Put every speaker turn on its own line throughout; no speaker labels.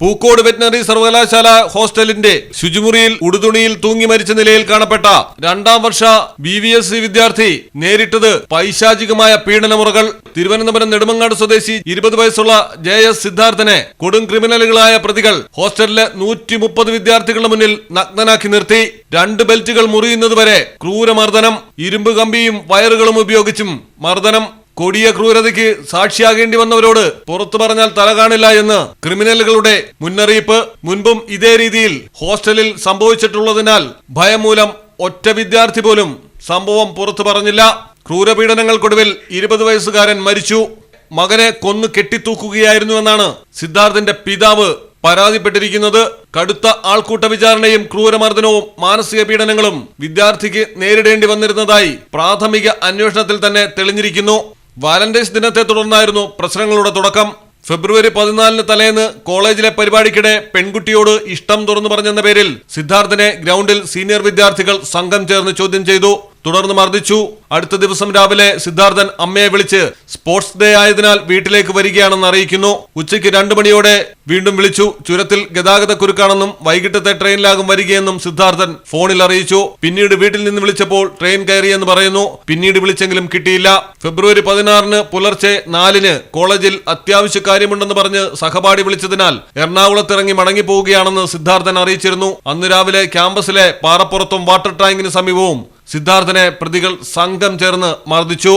Pookode veterinary സർവകലാശാല ഹോസ്റ്റലിന്റെ ശുചിമുറിയിൽ ഉടുതുണിയിൽ തൂങ്ങി മരിച്ച നിലയിൽ കാണപ്പെട്ട രണ്ടാം വർഷ ബി വി എസ് സി വിദ്യാർത്ഥി നേരിട്ടത് പൈശാചികമായ പീഡനമുറകൾ. തിരുവനന്തപുരം നെടുമങ്ങാട് സ്വദേശി ഇരുപത് വയസ്സുള്ള ജെ എസ് സിദ്ധാർത്ഥനെ കൊടും ക്രിമിനലുകളായ പ്രതികൾ ഹോസ്റ്റലിലെ നൂറ്റി മുപ്പത് വിദ്യാർത്ഥികളുടെ മുന്നിൽ നഗ്നനാക്കി നിർത്തി. രണ്ട് ബെൽറ്റുകൾ മുറിയുന്നതുവരെ ക്രൂരമർദ്ദനം ഇരുമ്പ് കമ്പിയും വയറുകളും ഉപയോഗിച്ചും മർദ്ദനം കൊടിയ ക്രൂരതയ്ക്ക് സാക്ഷിയാകേണ്ടി വന്നവരോട് പുറത്തു പറഞ്ഞാൽ തല കാണില്ല എന്ന് ക്രിമിനലുകളുടെ മുന്നറിയിപ്പ് മുൻപും ഇതേ രീതിയിൽ ഹോസ്റ്റലിൽ സംഭവിച്ചിട്ടുള്ളതിനാൽ ഭയം മൂലം ഒറ്റ വിദ്യാർത്ഥി പോലും സംഭവം പുറത്തു പറഞ്ഞില്ല. ക്രൂരപീഡനങ്ങൾക്കൊടുവിൽ ഇരുപത് വയസ്സുകാരൻ മരിച്ചു. മകനെ കൊന്നു കെട്ടിത്തൂക്കുകയായിരുന്നുവെന്നാണ് സിദ്ധാർത്ഥിന്റെ പിതാവ് പരാതിപ്പെട്ടിരിക്കുന്നത്. കടുത്ത ആൾക്കൂട്ട വിചാരണയും ക്രൂരമർദ്ദനവും മാനസിക പീഡനങ്ങളും വിദ്യാർത്ഥിക്ക് നേരിടേണ്ടി വന്നിരുന്നതായി പ്രാഥമിക അന്വേഷണത്തിൽ തന്നെ തെളിഞ്ഞിരിക്കുന്നു. വാലന്റൈൻസ് ദിനത്തെ തുടർന്നായിരുന്നു പ്രശ്നങ്ങളുടെ തുടക്കം. ഫെബ്രുവരി പതിനാലിന് തലേന്ന് കോളേജിലെ പരിപാടിക്കിടെ പെൺകുട്ടിയോട് ഇഷ്ടം തുറന്നു പറഞ്ഞെന്ന പേരിൽ സിദ്ധാർത്ഥിനെ ഗ്രൗണ്ടിൽ സീനിയർ വിദ്യാർത്ഥികൾ സംഘം ചേർന്ന് ചോദ്യം ചെയ്തു. തുടർന്ന് മർദ്ദിച്ചു. അടുത്ത ദിവസം രാവിലെ സിദ്ധാർത്ഥൻ അമ്മയെ വിളിച്ച് സ്പോർട്സ് ഡേ ആയതിനാൽ വീട്ടിലേക്ക് വരികയാണെന്ന് അറിയിക്കുന്നു. ഉച്ചയ്ക്ക് രണ്ടു മണിയോടെ വീണ്ടും വിളിച്ചു. ചുരത്തിൽ ഗതാഗത കുരുക്കാണെന്നും വൈകിട്ടത്തെ ട്രെയിനിലാകും വരികയെന്നും സിദ്ധാർത്ഥൻ ഫോണിൽ അറിയിച്ചു. പിന്നീട് വീട്ടിൽ നിന്ന് വിളിച്ചപ്പോൾ ട്രെയിൻ കയറിയെന്ന് പറയുന്നു. പിന്നീട് വിളിച്ചെങ്കിലും കിട്ടിയില്ല. ഫെബ്രുവരി പതിനാറിന് പുലർച്ചെ നാലിന് കോളേജിൽ അത്യാവശ്യ കാര്യമുണ്ടെന്ന് പറഞ്ഞ് സഹപാഠി വിളിച്ചതിനാൽ എറണാകുളത്തിറങ്ങി മടങ്ങിപ്പോവുകയാണെന്ന് സിദ്ധാർത്ഥൻ അറിയിച്ചിരുന്നു. അന്ന് രാവിലെ ക്യാമ്പസിലെ പാറപ്പുറത്തും വാട്ടർ ടാങ്കിന് സമീപവും സിദ്ധാർത്ഥനെ പ്രതികൾ സംഘം ചേർന്ന് മർദ്ദിച്ചു.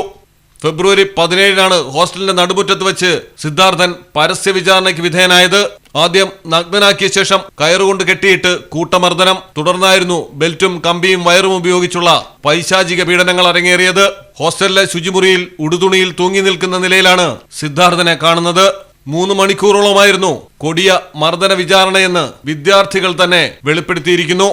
ഫെബ്രുവരി പതിനേഴിനാണ് ഹോസ്റ്റലിന്റെ നടുമുറ്റത്ത് വെച്ച് സിദ്ധാർത്ഥൻ പരസ്യ വിചാരണയ്ക്ക് വിധേയനായത്. ആദ്യം നഗ്നനാക്കിയ ശേഷം കയറുകൊണ്ട് കെട്ടിയിട്ട് കൂട്ടമർദ്ദനം തുടർന്നായിരുന്നു ബെൽറ്റും കമ്പിയും വയറും ഉപയോഗിച്ചുള്ള പൈശാചിക പീഡനങ്ങൾ അരങ്ങേറിയത്. ഹോസ്റ്റലിലെ ശുചിമുറിയിൽ ഉടുതുണിയിൽ തൂങ്ങി നിൽക്കുന്ന നിലയിലാണ് സിദ്ധാർത്ഥനെ കാണുന്നത്. മൂന്ന് മണിക്കൂറോളമായിരുന്നു കൊടിയ മർദ്ദന വിചാരണയെന്ന് വിദ്യാർത്ഥികൾ തന്നെ വെളിപ്പെടുത്തിയിരിക്കുന്നു.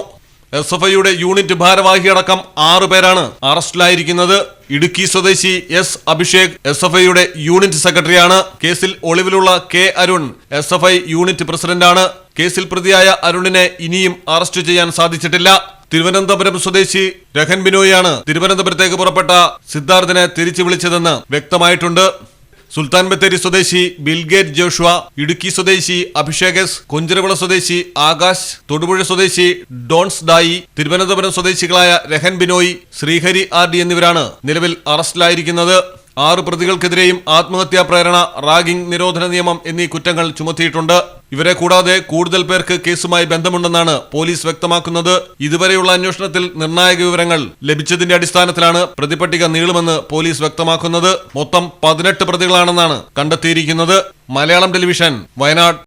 എസ് എഫ് ഐയുടെ യൂണിറ്റ് ഭാരവാഹിയടക്കം ആറുപേരാണ് അറസ്റ്റിലായിരിക്കുന്നത്. ഇടുക്കി സ്വദേശി എസ് അഭിഷേക് എസ് എഫ് ഐയുടെ യൂണിറ്റ് സെക്രട്ടറിയാണ് കേസിൽ ഒളിവിലുള്ള K Arun. S F I unit പ്രസിഡന്റാണ്. കേസിൽ പ്രതിയായ അരുണിനെ ഇനിയും അറസ്റ്റ് ചെയ്യാൻ സാധിച്ചിട്ടില്ല. തിരുവനന്തപുരം സ്വദേശി രഹൻ ബിനോയാണ് തിരുവനന്തപുരത്തേക്ക് പുറപ്പെട്ട സിദ്ധാർത്ഥിനെ തിരിച്ചു വിളിച്ചതെന്ന് വ്യക്തമായിട്ടുണ്ട്. സുൽത്താൻ ബത്തേരി സ്വദേശി ബിൽഗേറ്റ് ജോഷുവ ഇടുക്കി സ്വദേശി അഭിഷേക് എസ് കൊഞ്ചിരവിള സ്വദേശി ആകാശ് തൊടുപുഴ സ്വദേശി ഡോൺസ് ഡായി തിരുവനന്തപുരം സ്വദേശികളായ രഹൻ ബിനോയ് ശ്രീഹരി ആർ ഡി എന്നിവരാണ് നിലവിൽ അറസ്റ്റിലായിരിക്കുന്നത്. ആറ് പ്രതികൾക്കെതിരെയും ആത്മഹത്യാ പ്രേരണ റാഗിംഗ് നിരോധന നിയമം എന്നീ കുറ്റങ്ങൾ ചുമത്തിയിട്ടുണ്ട്. ഇവരെ കൂടാതെ കൂടുതൽ പേർക്ക് കേസുമായി ബന്ധമുണ്ടെന്നാണ് പോലീസ് വ്യക്തമാക്കുന്നത്. ഇതുവരെയുള്ള അന്വേഷണത്തിൽ നിർണായക വിവരങ്ങൾ ലഭിച്ചതിന്റെ അടിസ്ഥാനത്തിലാണ് പ്രതിപട്ടിക നീളുമെന്ന് പോലീസ് വ്യക്തമാക്കുന്നത്. മൊത്തം പതിനെട്ട് പ്രതികളാണെന്നാണ് കണ്ടെത്തിയിരിക്കുന്നത്. മലയാളം ടെലിവിഷൻ വയനാട്.